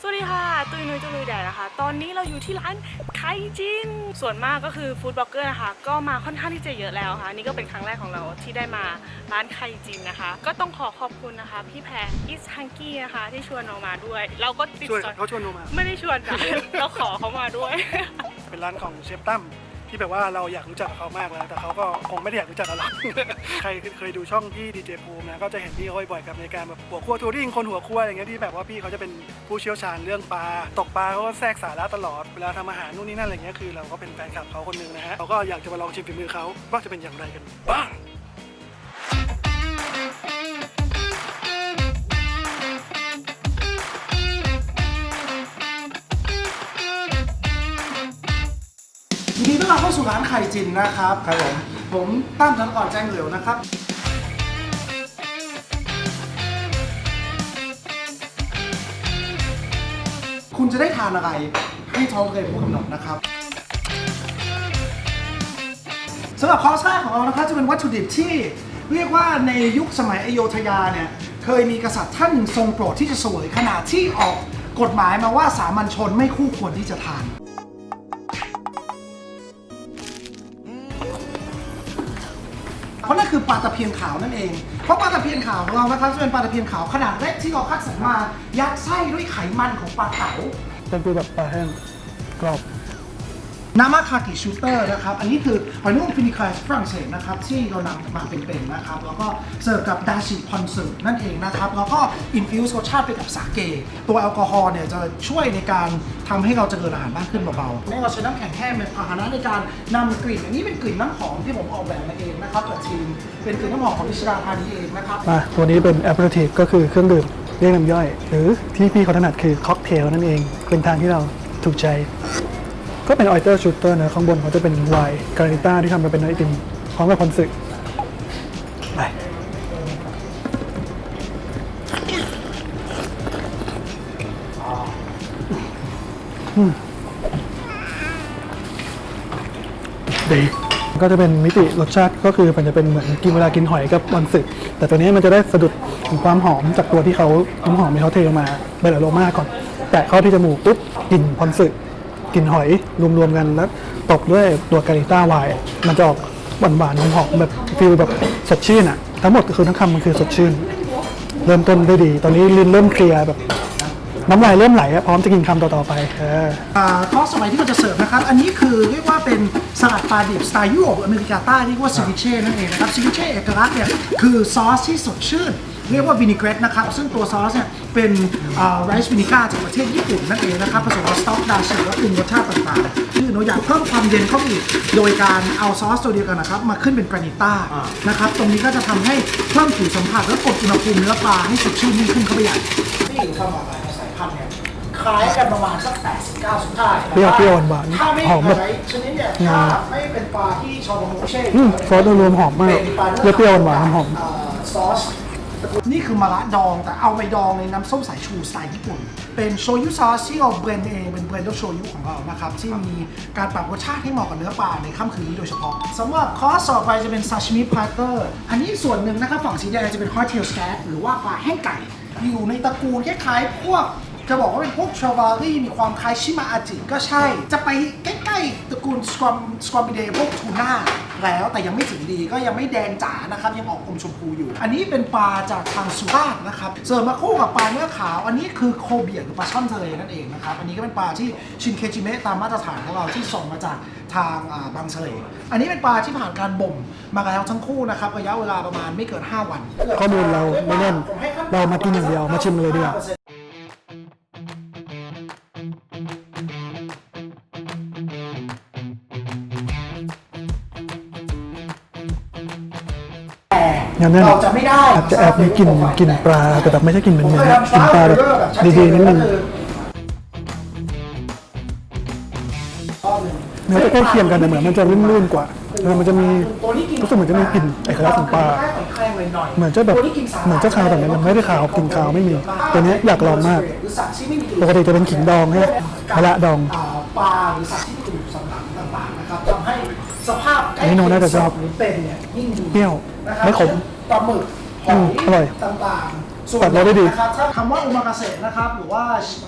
สวัสดีค่ะ ตุยนุ้ยตุยนุ้ยแดดนะคะ ตอนนี้เราอยู่ที่ร้านไคจิน ส่วนมากก็คือฟู้ดบล็อกเกอร์นะคะ ก็มาค่อนข้างที่จะเยอะแล้วค่ะ นี่ก็เป็นครั้งแรกของเราที่ได้มาร้านไคจินนะคะ ก็ต้องขอขอบคุณนะคะ พี่แพรอิสฮังกี้นะคะ ที่ชวนเรามาด้วย เราก็ติดช่วยสอยเขาชวนโนมา ไม่ได้ชวนจ้ะเราขอเขามาด้วย เป็นร้านของเชฟตั้ม ที่แบบว่าเราอยากรู้จักเขามากแล้วแต่เขาก็คงไม่ได้อยากรู้จักเราหรอก ใครเคยดูช่องพี่ดีเจภูมินะก็จะเห็นพี่เขาบ่อยๆกับในการแบบหัวคั่วทัวริงคนหัวคั่วอย่างเงี้ยที่แบบว่าพี่เขาจะเป็นผู้เชี่ยวชาญเรื่องปลาตกปลาเขาก็แทรกสาระตลอดเวลาทำอาหารนู่นนี่นั่นอะไรเงี้ยคือเราก็เป็นแฟนคลับเขาคนหนึงนะฮะเราก็อยากจะมาลองชิมฝีมือเขาว่าจะเป็นอย่างไรกันบ้างาสู่ร้านไข่จินนะครับครับผมผมตั้มธนกรแจ้งเหลวนะครับ คุณจะได้ทานอะไร ให้ท้องเลยเป็นผู้กำหนดนะครับสำหรับคอร์สแรกของเรานะครับจะเป็นวัตถุดิบที่เรียกว่าในยุคสมัยอโยธยาเนี่ยเคยมีกษัตริย์ท่านทรงโปรดที่จะเสวยขนาดที่ออกกฎหมายมาว่าสามัญชนไม่คู่ควรที่จะทาน คือปลาตะเพียนขาวนั่นเอง เพราะปลาตะเพียนขาวของเรานะครับจะเป็นปลาตะเพียนขาวขนาดเล็กที่เราคัดสรรมายัดไส้ด้วยไขมันของปลาเก๋าเป็นฟิลแบบปลาแห้งกรอบ นามาคากิชูเตอร์นะครับ อันนี้คือหอยนางรมฟินิคายฝรั่งเศสนะครับ ที่เรานำมาเป็นๆนะครับ แล้วก็เสิร์ฟกับดาชิพอนเสึนั่นเองนะครับ แล้วก็อินฟิวส์รสชาติไปกับสาเก ตัวแอลกอฮอล์เนี่ยจะช่วยในการทำให้เราเจริญอาหารมากขึ้นเบาๆนี่เราใช้น้ำแข็งแห้งเป็นพาหนะในการนำกลิ่น อันนี้เป็นกลิ่นน้ำหอมที่ผมออกแบบมาเองนะครับกับทีมเป็นกลิ่นน้ำหอมของนิชราธานีเองนะครับอะตัวนี้เป็น aperitif ก็คือเครื่องดื่มเรียกน้ำย่อย หรือที่พี่เขาถนัดคือค็อกเทลนั่นเองเป็นทางที่เราถูกใจ ก็เป็นออยเตอร์ชูเตอร์นะข้างบนเขาจะเป็นไวน์การิต้าที่ทำมาเป็นไอติมพร้อมกับคอนสึกไปดีก็จะเป็นมิติรสชาติก็คือมันจะเป็นเหมือนกินเวลากินหอยกับบอนสึกแต่ตัวนี้มันจะได้สะดุดถึงความหอมจากตัวที่เขาน้ำหอมที่เขาเทออกมาเบลโรมาก่อน แตะเข้าที่จมูกปุ๊บกลิ่นพอนสึ กลิ่นหอยรวมๆกันแล้วตบด้วยตัวการิต้าไวน์มันจะออกหวานๆหอมๆแบบฟิลแบบสดชื่นอะทั้งหมดคือทั้งคำมันคือสดชื่น เริ่มต้นได้ดี ตอนนี้ลิ้นเริ่มเคลียร์แบบน้ำลายเริ่มไหลอะพร้อมจะกินคำต่อๆไปเอออ่าทอสสมัยที่เราจะเสิร์ฟนะครับ อันนี้คือเรียกว่าเป็นสลัดปลาดิบสไตล์ยุโรปอเมริกาใต้เรียกว่าซิวิเช่นั่นเองนะครับซิวิเช่เอกลักษณ์เนี่ยคือซอสที่สดชื่น เรียกว่าวินิเกรตนะครับ ซึ่งตัวซอสเนี่ยเป็นไรซ์วินิก้าจากประเทศญี่ปุ่นนั่นเองนะครับ ผสมกับสต๊อกดาชิและปรุงรสชาติต่างๆคือเราอยากเพิ่มความเย็นเข้าไปอีก โดยการเอาซอสตัวเดียวกันนะครับ มาขึ้นเป็นกรานิต้านะครับ ตรงนี้ก็จะทำให้เพิ่มผิวสัมผัสและกดอุณหภูมิเนื้อปลาให้สดชื่นยิ่งขึ้นเข้าไปใหญ่ที่เข้ามาหลายสายพันธุ์เนี่ยคล้ายกันประมาณสัก 80 90ได้เปรี้ยวเปรี้ยวหวานๆถ้าไม่หอมแบบไชนิดเนี่ยถ้าไม่เป็นปลาที่ชอบโมเช่อืมซอสโดยรวมหอมมากเปรี้ยวๆหวานๆหอมเอ่อซอส นี่คือมะระดองแต่เอาไปดองในน้ำส้มสายชูสไตล์ญี่ปุ่น เป็นโชยุซอสที่เราเบรนเองเป็นเบรนด์โชยุของเรานะครับ ที่มีการปรับรสชาติให้เหมาะกับเนื้อปลาในค่ำคืนนี้โดยเฉพาะสำหรับคอร์สต่อไปจะเป็นซาชิมิพาร์เตอร์ อันนี้ส่วนหนึ่งนะครับฝั่งสีแดงจะเป็นฮอตเทลสแคทหรือว่าปลาแห้งไก่ อยู่ในตระกูลคล้ายๆพวกจะบอกว่าเป็นพวกชาวารี่มีความคล้ายชิมาอาจิก็ใช่ จะไปใกล้ๆตระกูลสควอมสควอมบิเดพวกทูน่า แล้วแต่ยังไม่ถึงดีก็ยังไม่แดงจ๋านะครับยังออกอมชมพูอยู่ อันนี้เป็นปลาจากทางสุราษฎร์นะครับเสริมมาคู่กับปลาเนื้อขาว อันนี้คือโคเบียหรือปลาช่อนทะเลนั่นเองนะครับอันนี้ก็เป็นปลาที่ชินเคจิเมะตามมาตรฐานของเราที่ส่งมาจากทางบางเฉลยอันนี้เป็นปลาที่ผ่านการบ่มมาแล้วทั้งคู่นะครับระยะเวลาประมาณไม่เกิน 5 วัน ข้อมูลเราไม่แน่นเรามากินอย่างเดียวมาชิมเลยดีกว่า งั้นนั่นเราจะไม่ได้อาจจะแอบมีกลิ่นกลิ่นปลาแต่แบบไม่ใช่กลิ่นเหม็นๆนะกลิ่นปลาแบบดีๆนิดนึงเนื้อจะใกล้เคียงกันแต่เหมือนมันจะลื่นๆกว่าเออมันจะมีรู้สึกเหมือนจะมีกลิ่นเอกลักษณ์ของปลาเหมือนจะแบบเหมือนจะคาวแต่มันไม่ได้คาวกลิ่นคาวไม่มี ตัวเนี้ยอยากลองมากปกติจะเป็นขิงดองใช่ไหมมะระดองาปลาหรือสัตว์ที่ สภาพใกล้อันนี้โนน่าจะชอบหรือเป็นเนี่ยยิ่งดีเปรี้ยวนะครับไม่ขม ปลาหมึกหอือมยอร่อย ต่างๆ ส่วนตัดรสได้ดีนะครับถ้าคำว่าโอมากาเสะนะครับหรือว่า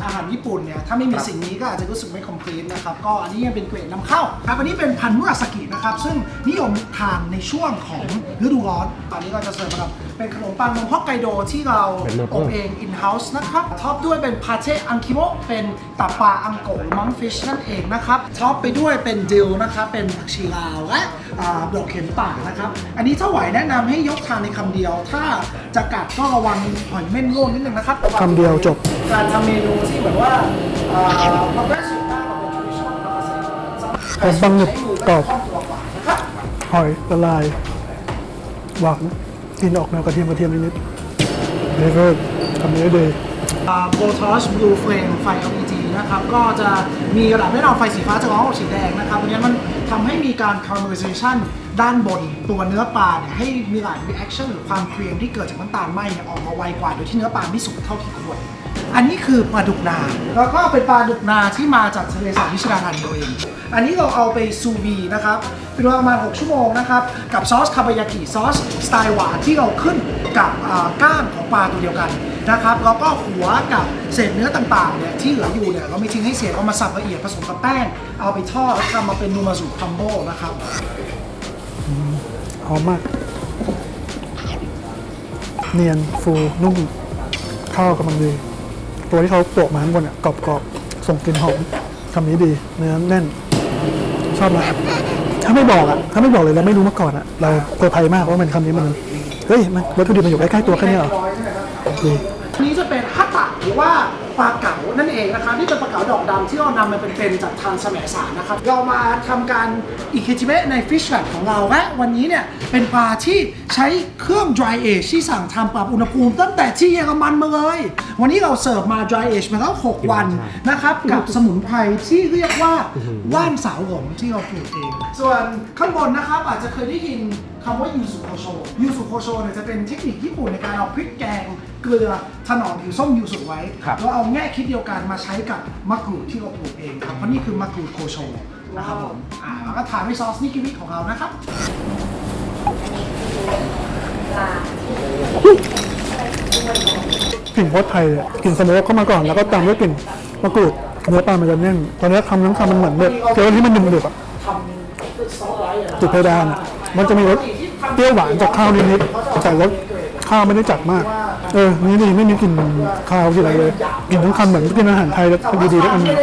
อาหารญี่ปุ่นเนี่ยถ้าไม่มีสิ่งนี้ก็อาจจะรู้สึกไม่คอมพลีทนะครับก็อันนี้ยังเป็นเกรดนำเข้าครับอันนี้เป็นพันธุ์มุราสกินะครับซึ่งนิยมทานในช่วงของฤดูร้อน ตอนนี้ก็จะเสิร์ฟมากับเป็นขนมปังนมฮอกไกโดที่เราอบเองอินเฮ้าส์นะครับท็อปด้วยเป็นพาเช่อังคิโมะเป็นตับปลาอังโกะหรือมังฟิชนั่นเองนะครับท็อปไปด้วยเป็นดิลนะครับเป็นผักชีลาวและ อ่าดอกเข็มป่านะครับ อันนี้ถ้าไหวแนะนำให้ยกทานในคำเดียว ถ้าจะกัดก็ระวังหอยเม่นโง่นิดนึงนะครับคำเดียวจบ การทำเมนูที่แบบว่าเอ่อ progressive มากกว่าเป็น traditional มากกว่าผมบังหนึบกรอบคล่องตัวกว่านะครับ หอยละลายหวานกลินออกแนวกระเทียมกระเทียมนิดๆเบเกอร์คำนี้เลยโบทอสบลูเฟลมไฟ LED นะครับ ก็จะมีระดับแน่นอนไฟสีฟ้าจะร้อนกับสีแดงนะครับอันนี้มัน ทำให้มีการ caramelization ด้านบนตัวเนื้อปลาเนี่ยให้มีหลาย reaction หรือความเครียมที่เกิดจากน้ำตาลไหมเนี่ยออกมาไวกว่าโดยที่เนื้อปลาไม่สุกเท่าที่ควรอันนี้คือปลาดุกนา แล้วก็เป็นปลาดุกนาที่มาจากทะเลสาบวิชดานันเอง อันนี้เราเอาไปซูวีนะครับ เป็นเวลาประมาณ 6 ชั่วโมงนะครับ กับซอสคาบายากิซอสสไตล์หวานที่เราขึ้นกับอ่าก้างของปลาตัวเดียวกัน นะครับแล้วก็หัวกับเศษเนื้อต่างๆเนี่ยที่เหลืออยู่เนี่ยเราไม่ทิ้งให้เสียเอามาสับละเอียดผสมกับแป้ง เอาไปทอดแล้วทำมาเป็นนูมาสุคัมโบนะครับหอมมาก เนียนฟูนุ่มข้าวกำลังดีตัวที่เขาโปะมาข้างบนอะกรอบๆส่งกลิ่นหอมคำนี้ดี เนื้อแน่น ชอบมากถ้าไม่บอกอะถ้าไม่บอกเลยเราไม่รู้มาก่อนอะ เราเซอร์ไพรส์มากว่ามันคำนี้มันเฮ้ยมันวัตถุดิบมันอยู่ใกล้ๆตัวแค่นี้เหรอดี หรือว่าปลาเก๋านั่นเองนะครับนี่เป็นปลาเก๋าดอกดำที่เรานำมาเป็นๆจากทางแสมสารนะครับ เรามาทำการอิคิจิเมะในฟิชแ a บของเราและวันนี้เนี่ยเป็นปลาที่ใช้เครื่อง dry age ที่สั่งทำปรับอุณหภูมิตั้งแต่ที่เยอรมันมาเลย วันนี้เราเสิร์ฟมา dry age มาแล้ว6วันนะครับ กับสมุนไพรที่เรียกว่าว่านสาวหลงที่เราปลูกเอง ส่วนข้างบนนะครับอาจจะเคยได้ยิน คำว่ายูสุโคโชยูสุโคโชเนี่ยจะเป็นเทคนิคญี่ปุ่นในการเอาพริกแกง เกลือถนอมผิวส้มยูสุไว้แล้วเอาแง่คิดเดียวกันมาใช้กับมะกรูดที่เราปลูกเองครับเพราะนี่คือมะกรูดโคโชนะครับผมอ่าแล้วก็ทานด้วยซอสนิกิวิของเรานะครับ กลิ่นโคตรไทยเลยกลิ่นสโมกเข้ามาก่อนแล้วก็ตามด้วยกลิ่นมะกรูดเนื้อปลามันจะแน่นตอนนี้คำทั้งคำมันเหมือนแบบเจอที่มันดึบๆอะทำซอสไว้อะจุดเพดานอะ มันจะมีรสเปรี้ยวหวานจากข้าวนิดๆแต่รสข้าวไม่ได้จัดมาก เออ นี่ดีไม่มีกลิ่นข้าวที่ไหนเลยกลิ่นทั้งคำเหมือนกินอาหารไทยแล้วดีๆแล้วอันนี้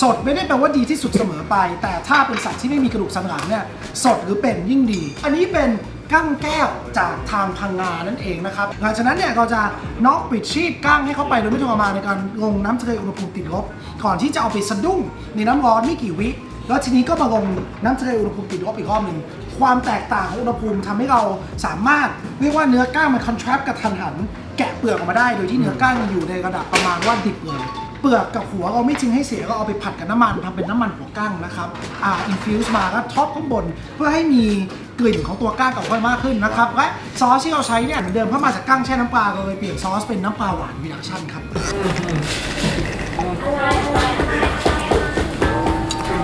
สดไม่ได้แปลว่าดีที่สุดเสมอไป แต่ถ้าเป็นสัตว์ที่ไม่มีกระดูกสันหลังเนี่ยสดหรือเป็นยิ่งดี อันนี้เป็นกั้งแก้วจากทางพังงานั่นเองนะครับหลังจากนั้นเนี่ยเราจะน็อกปิดชีพกั้งให้เข้าไปโดยไม่ทรมานในการลงน้ำทะเลอุณหภูมิติดลบ ก่อนที่จะเอาไปสะดุ้งในน้ำร้อนไม่กี่วิ แล้วทีนี้ก็มาลงน้ำทะเลอุณหภูมิติดลบอีกรอบหนึ่งความแตกต่างของอุณหภูมิทำให้เราสามารถเรียกว่าเนื้อก้างมันคอนทราสต์กับทันหัน แกะเปลือกออกมาได้ โดยที่เนื้อก้างอยู่ในระดับประมาณว่าดิบเลยเปลือกกับหัวเราไม่ทิ้งให้เสียก็เอาไปผัดกับน้ำมันทำเป็นน้ำมันหัวก้างนะครับ อ่าอินฟิวส์มาแล้วท็อปข้างบน เพื่อให้มีกลิ่นของตัวก้างกับค่อยมากขึ้นนะครับ และซอสที่เราใช้เนี่ยเหมือนเดิมเพราะมาจากก้างแช่น้ำปลาเราเลยเปลี่ยนซอสเป็นน้ำปลาหวานวิดักชั่นครับ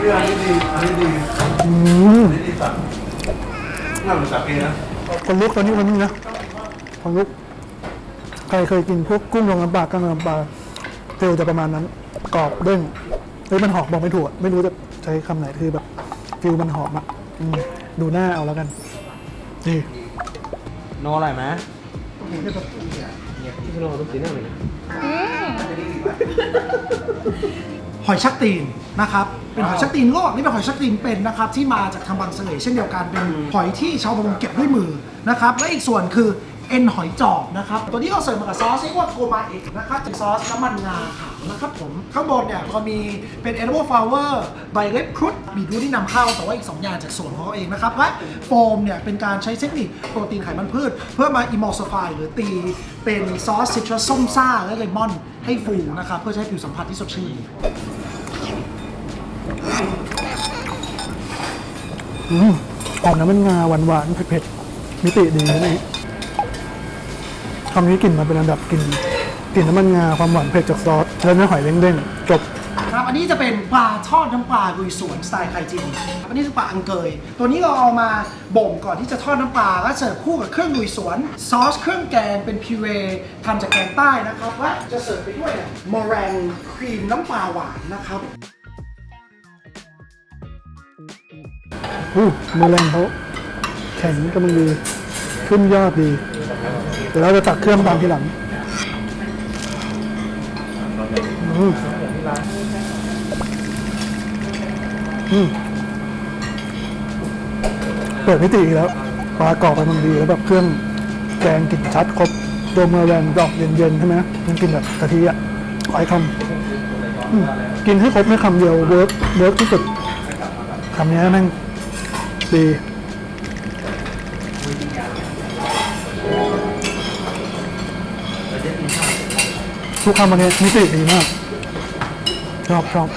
อืมน่าเหมือนสาเกนะคนลุกตอนนี้วันนี้นะคนลุก ใครเคยกินพวกกุ้งลงน้ำปลากั้งลงน้ำปลาเจอจะประมาณนั้น กรอบเด้งเฮ้ยมันหอมบอกไม่ถูกอะไม่รู้จะใช้คำไหนคือแบบฟิลมันหอมอะอืมดูหน้าเอาแล้วกัน นี่ โนอร่อยไหมเนี่ยที่โนต้องกินได้ไหมนะ หอยชักตีนนะครับ เป็นหอยชักตีนโลกนี่เป็นหอยชักตีนเป็นนะครับที่มาจากทางบางเสลเช่นเดียวกันเป็นหอยที่ชาวประมงเก็บด้วยมือนะครับ และอีกส่วนคือเอ็นหอยจอบนะครับ ตัวนี้เราเสิร์ฟมากับซอสเรียกว่าโกมาเอกนะครับเป็นซอสน้ำมันงาค่ะ นะครับผม ข้างบนเนี่ยก็มีเป็น edible flower ใบเล็บครุฑบีรูทที่นำเข้าแต่ว่าอีก 2 อย่างจากสวนของเขาเองนะครับ และโฟมเนี่ยเป็นการใช้เทคนิคโปรตีนไขมันพืช เพื่อมา emulsify หรือตีเป็นซอสซิตรัสส้มซ่าและเลมอนให้ฟูนะครับเพื่อใช้ผิวสัมผัสที่สดชื่นอืมหอมน้ำมันงาหวานหวานๆเผ็ดๆมิติดีนะนี่คำนี้กลิ่นมาเป็นอันดับกลิ่น กลิ่นน้ำมันงาความหวานเผ็ดจากซอสแล้วเนื้อหอยเด้งๆจบถ้านะครับอันนี้จะเป็นปลาทอดน้ำปลาลุยสวนสไตล์ไคจินอันนี้คือปลาอังเกย ตัวนี้เราเอามาบ่มก่อนที่จะทอดน้ำปลาก็เสิร์ฟคู่กับเครื่องลุยสวนซอสเครื่องแกงเป็นพิเรทำจากแกงใต้นะครับและจะเสิร์ฟไปด้วยมอแรงครีมน้ำปลาหวานนะครับอู้มือแรงเขาแข็งกำลังดี ขึ้นยอดดีเดี๋ยวเราจะตักเครื่องตามทีหลัง เปิดมิติอีกแล้วปลากรอบไปมันดีแล้วแบบเครื่องแกงกลิ่นชัดครบตัวเมอร์แรงดอกเย็นๆใช่ไหมมันกินแบบกะทิอะขอยคำกินให้ครบไม่คำเดียวเวิร์กเวิร์กที่สุดคำนี้แม่งดีทุกคำวันนี้มิติดีมาก ชอบชอบ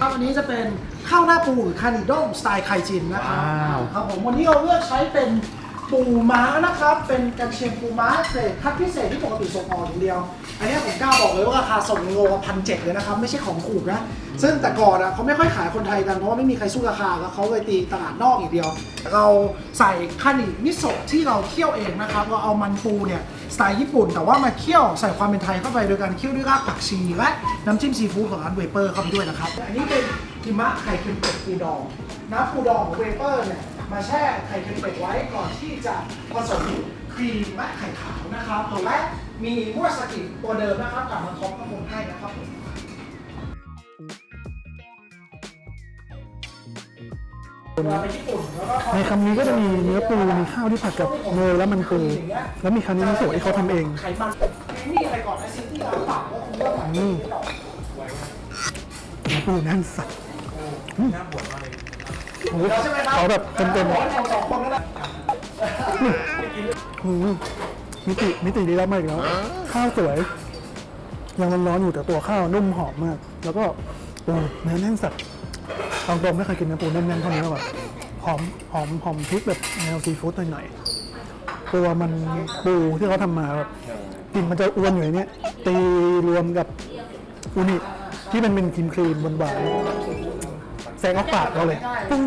ครับอันนี้จะเป็นข้าวหน้าปูหรือคานิด้งสไตล์ไคจินนะครับว้าว ครับผมวันนี้เราเลือกใช้เป็น ปูม้านะครับ เป็นกันเชียงปูม้าเกรดคัดพิเศษที่ปกติส่งออกอย่างเดียว อันนี้ผมกล้าบอกเลยว่าราคาส่งโลละพันเจ็ดเลยนะครับ ไม่ใช่ของถูกนะ ซึ่งแต่ก่อนอะเขาไม่ค่อยขายคนไทยกัน เพราะว่าไม่มีใครสู้ราคาแล้วเขาเลยตีตลาดนอกอย่างเดียว เราใส่คานิมิโซะที่เราเคี่ยวเองนะครับ เราเอามันปูเนี่ยสไตล์ญี่ปุ่น แต่ว่ามาเคี่ยวใส่ความเป็นไทยเข้าไปโดยการเคี่ยวด้วยรากผักชีและน้ำจิ้มซีฟู้ดของร้านเวเปอร์เข้าไปด้วยนะครับ อันนี้เป็นหิมะไข่เค็มเป็ดปูดองน้ำปูดองของเวเปอร์เนี่ย มาแช่ไข่เค็มเป็ดไว้ก่อนที่จะผสมครีมและไข่ขาวนะครับและมีมุราสกิตัวเดิมนะครับกลับมาท็อปข้างบนให้นะครับผมเวลาไปญี่ปุ่นแล้วก็ในคำนี้ก็จะมีเนื้อปูมีข้าวที่ผัดกับเนยแล้วมันปูแล้วมีคานิมิโซะที่เขาทำเองไขมันนี่อะไรก่อนไอซิตี้เราปรับก็คือว่าแบบอืมเนื้อปูแน่นสัสอืมโอ้โห ใช่ไหมครับเขาแบบเต็มๆร้อยเราสองคนนั่นแหละอืมมิติมิติดีแล้วมากอีกแล้วข้าวสวย ยังร้อนๆอยู่แต่ตัวข้าวนุ่มหอมมาก แล้วก็โอ้เนื้อแน่นสัตว์ตองตรงไม่เคยกินเนื้อปูแน่นๆเท่านี้มาก่อนหอมหอมหอมพริกแบบแนวซีฟู้ดหน่อยๆตัวมันปูที่เขาทำมาแบบกลิ่นมันจะอ้วนอยู่ในเนี้ยตีรวมกับอูนิที่มันเป็นครีมครีมๆหวานๆแซงออกปากเราเลยปึ้ง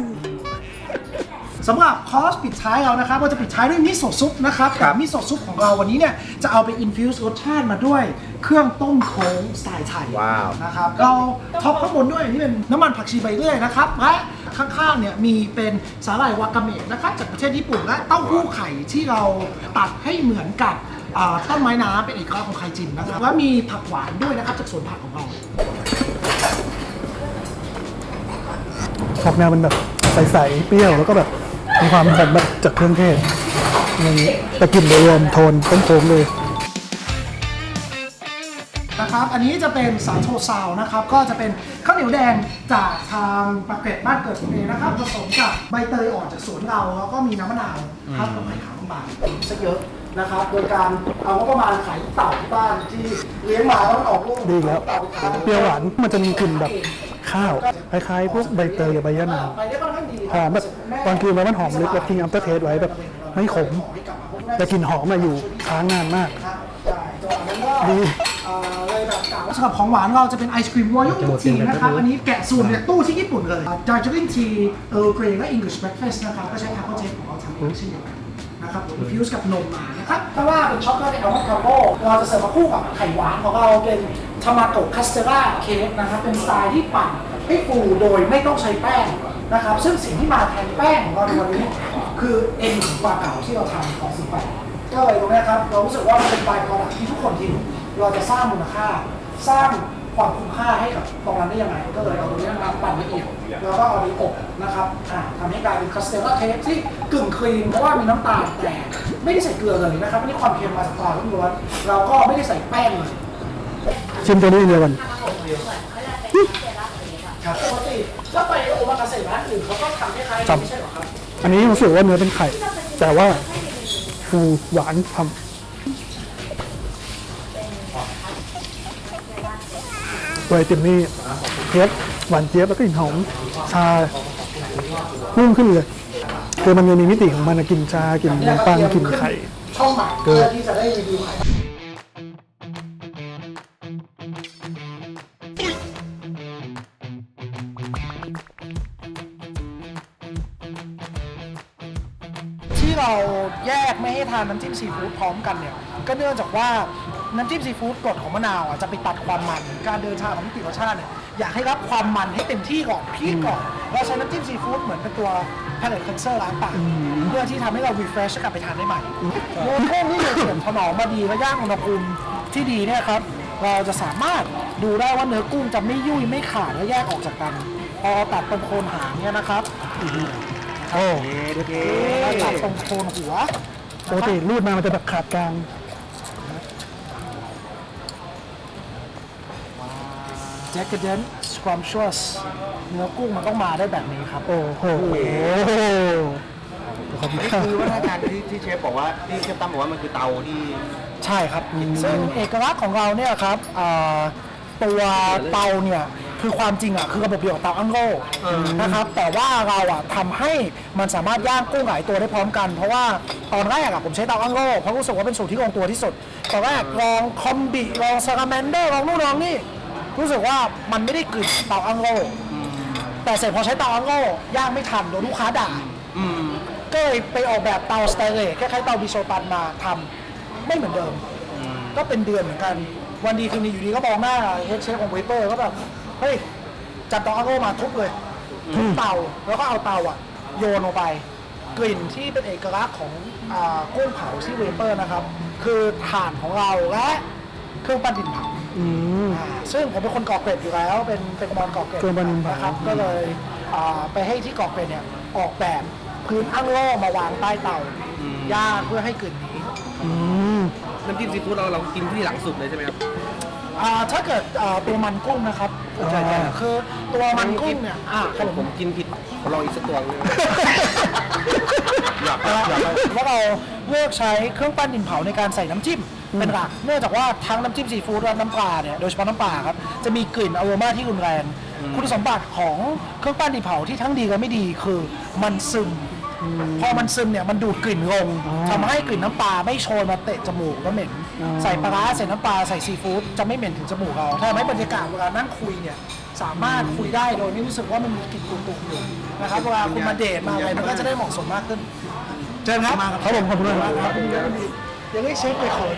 สำหรับคอร์สปิดท้ายเรานะครับเราจะปิดท้ายด้วยมิโซะซุปนะครับแต่มิโซะซุปของเราวันนี้เนี่ยจะเอาไปอินฟิวส์รสชาติมาด้วยเครื่องต้มโค้งสไตล์ไทยว้าว นะครับเราท็อปข้างบนด้วยนี่เป็นน้ำมันผักชีใบเลื่อยนะครับและข้างๆเนี่ยมีเป็นสาหร่ายวากาเมะนะครับจากประเทศญี่ปุ่นและเต้าหู้ไข่ที่เราตัดให้เหมือนกับอ่าต้นไม้น้ำเป็นเอกลักษณ์ของไคจินนะครับและมีผักหวานด้วยนะครับจากสวนผักของเราออกแนวเป็นแบบใสๆเปรี้ยวแล้วก็แบบ มีความหอมแบบจากเครื่องเทศมันแต่กลิ่นโดยรวมโทนต้นโค้งเลยนะครับ อันนี้จะเป็นสาโทซาวนะครับ ก็จะเป็นข้าวเหนียวแดงจากทางปากเกร็ดบ้านเกิดผมเองนะครับ ผสมกับใบเตยอ่อนจากสวนเรา แล้วก็มีน้ำมะนาวครับกับไข่ขาวบางๆซะเยอะนะครับ โดยการเอางบประมาณขายเต่าที่บ้านที่เลี้ยงมาแล้วมันออกลูกดีอีกแล้วเต่าไปทานเปรี้ยวหวานมันจะมีกลิ่นแบบข้าว คล้ายๆพวกใบเตยกับใบยะนาวไปได้ค่อนข้างดี หอมแบบตอนกินแล้วมันหอมลึกแล้วทิ้งอัปเตอร์เทสไว้แบบไม่ขม แต่กลิ่นหอมมาอยู่ค้างนานมากครับใช่จังหวะนั้นก็ดีเอ่อเลยแบบกล่าวว่าสำหรับของหวานเราจะเป็นไอศครีมรอยัลทีนะครับ อันนี้แกะสูตรเนี่ยตู้ที่ญี่ปุ่นเลยดาร์จิลิงทีเออร์เกรย์และ English breakfast นะครับ ก็ใช้คาร์บอนเจของเราทำเองเช่นเดียวกันนะครับผมฟิวส์กับนมมานะครับ ถ้าว่าเป็นช็อกโกแลตแอลมอนด์คาร์โบเราจะเสิร์ฟมาคู่กับไข่หวานของเราเป็นทามาโกะคัสเตอร่าเค้กนะครับ เป็นสไตล์ที่ปั่นให้ฟูโดยไม่ต้องใช้แป้ง นะครับ ซึ่งสิ่งที่มาแทนแป้งของเราในวันนี้ คือเอ็นของปลาเก๋าที่เราทำของสีแปดก็เลยตรงนี้ครับ เรารู้สึกว่ามันเป็นบายพอดักที่ทุกคนกินเราจะสร้างมูลค่า สร้างความคุ้มค่าให้กับตรงนั้นได้ยังไง ก็เลยเอาตรงนี้มาปั่นละเอียดแล้วก็เอาไปอบนะครับทำให้กลายเป็นคัสเตอร์เค้กที่กึ่งครีมเพราะว่ามีน้ำตาลแต่ไม่ได้ใส่เกลือเลยนะครับไม่ได้ความเค็มมาจากปลาล้วนๆเราก็ไม่ได้ใส่แป้งเลยชิมตัวนี้เดียวกัน ครับปกติถ้าไปโอมากาเสะร้าน อื่นเขาก็ทำคล้ายๆครันี้บไม่ใช่เหรอครับอันนี้รู้สึกว่าเนื้อเป็นไข่ แต่ว่าฟูหวานทำตัวไอติมนี่เจี๊ยบหวานเจี๊ยบแล้วก็กลิ่นหอมชาพุ่งขึ้นเลยคือมันจะมีมิติของมันนะกินชากินขนมปังกินไข่ ช่องใหม่เพื่อที่จะได้รีวิวขาย ที่เราแยกไม่ให้ทานน้ำจิ้มซีฟู้ดพร้อมกันเนี่ย ก็เนื่องจากว่าน้ำจิ้มซีฟู้ดกรดของมะนาวอะจะไปตัดความมัน การเดินทางของมิติรสชาติเนี่ยอยากให้รับความมันให้เต็มที่ก่อนพีคก่อนเราใช้น้ำจิ้มซีฟู้ดเหมือนเป็นตัว palate cleanser ล้างปากเพื่อที่ทำให้เรา refresh กลับไปทานได้ใหม่เนื้อกุ้งที่มีส่วนถนอมมาดีและย่างอุณหภูมิที่ดีเนี่ยครับเราจะสามารถดูได้ว่าเนื้อกุ้งจะไม่ยุ่ยไม่ขาดและแยกออกจากกัน พอตัดตรงโคนหางเนี่ยนะครับ โอ้แล้วตัดตรงโคนหัวปกติรูดมามันจะแบบขาดกลางเจคเดนสครัมชัวสเนื้อกุ้งมันต้องมาได้แบบนี้ครับโอ้โหขอบคุณนี่ครับคือว่าทางการที่ที่เชฟบอกว่าที่เชฟตั้มบอกว่ามันคือเตาที่ใช่ครับซึ่งเอกลักษณ์ของเราเนี่ยครับอ่าตัวเตาเนี่ย คือความจริงอะคือระบบเดียวกับเตาอังโล่นะครับแต่ว่าเราอะทำให้มันสามารถย่างกุ้งหลายตัวได้พร้อมกัน เพราะว่าตอนแรกอะผมใช้เตาอังโล่เพราะรู้สึกว่าเป็นสูตรที่ลงตัวที่สุดตอนแรกลองคอมบิลองซาลาแมนเดอร์ลองนู่นลองนี่รู้สึกว่ามันไม่ได้กลิ่นเตาอังโล่แต่เสร็จพอใช้เตาอังโล่ย่างไม่ทันโดนลูกค้าด่าอืมก็เลยไปออกแบบเตาสเตนเลสคล้ายๆเตาบิโซตันมาทำไม่เหมือนเดิม ก็เป็นเดือนเหมือนกัน วันดีคืนดีอยู่ดีก็มองหน้าเฮดเชฟของเวเปอร์ก็แบบ เฮ้ยจับเตาอังโลมาทุบเลยทุบเตาแล้วก็เอาเตาอะ โยนลงไป กลิ่นที่เป็นเอกลักษณ์ของอากุ้งเผาที่เวเปอร์นะครับ คือถ่านของเราและเครื่องปั้นดินเผาอืม อ่าซึ่งผมเป็นคนก่อเกร็ดอยู่แล้ว เป็นเป็นกระมอนก่อเกร็ดเครื่องปั้นดินเผานะครับก็เลยอ่าไปให้ที่ก่อเกร็ดเนี่ยออกแบบพื้นอั้งโล่มาวางใต้เตาย่างเพื่อให้กลิ่นนี้ อืมน้ำจิ้มซีฟู้ดเราเรากินที่หลังสุดเลยใช่ไหมครับ อ่าถ้าเกิดอ่าตัวมันกุ้งนะครับใช่ใช่คือตัวมันกุ้งเนี่ยอ่าครับผผมมกินผิดลองอีกสักตัวหนึงอยาก ว่าเราเลือกใช้เครื่องปั้นดินเผาในการใส่น้ำจิ้มเป็นหลักเนื่องจากว่าทั้งน้ำจิ้มซีฟู้ดและน้ำปลาเนี่ยโดยเฉพาะน้ำปลาครับจะมีกลิ่นอโรมาที่รุนแรงคุณสมบัติของเครื่องปั้นดินเผาที่ทั้งดีและไม่ดีคือมันซึม พอมันซึมเนี่ยมันดูดกลิ่นลงทำให้กลิ่นน้ำปลาไม่โชยมาเตะจมูกแล้วเหม็น อ๋อ ใส่ปลาร้าใส่น้ำปลาใส่ซีฟู้ดจะไม่เหม็นถึงจมูกเราทำให้บรรยากาศเวลานั่งคุยเนี่ยสามารถคุยได้โดยไม่รู้สึกว่ามันมีกลิ่นตุ่ๆอยู่นะครับเวลาคุณมาเดทมาอะไรมันก็จะได้เหมาะสมมากขึ้นเชิญครับครับผมขอบคุณมากครับยังไม่เช็คเลยเขิน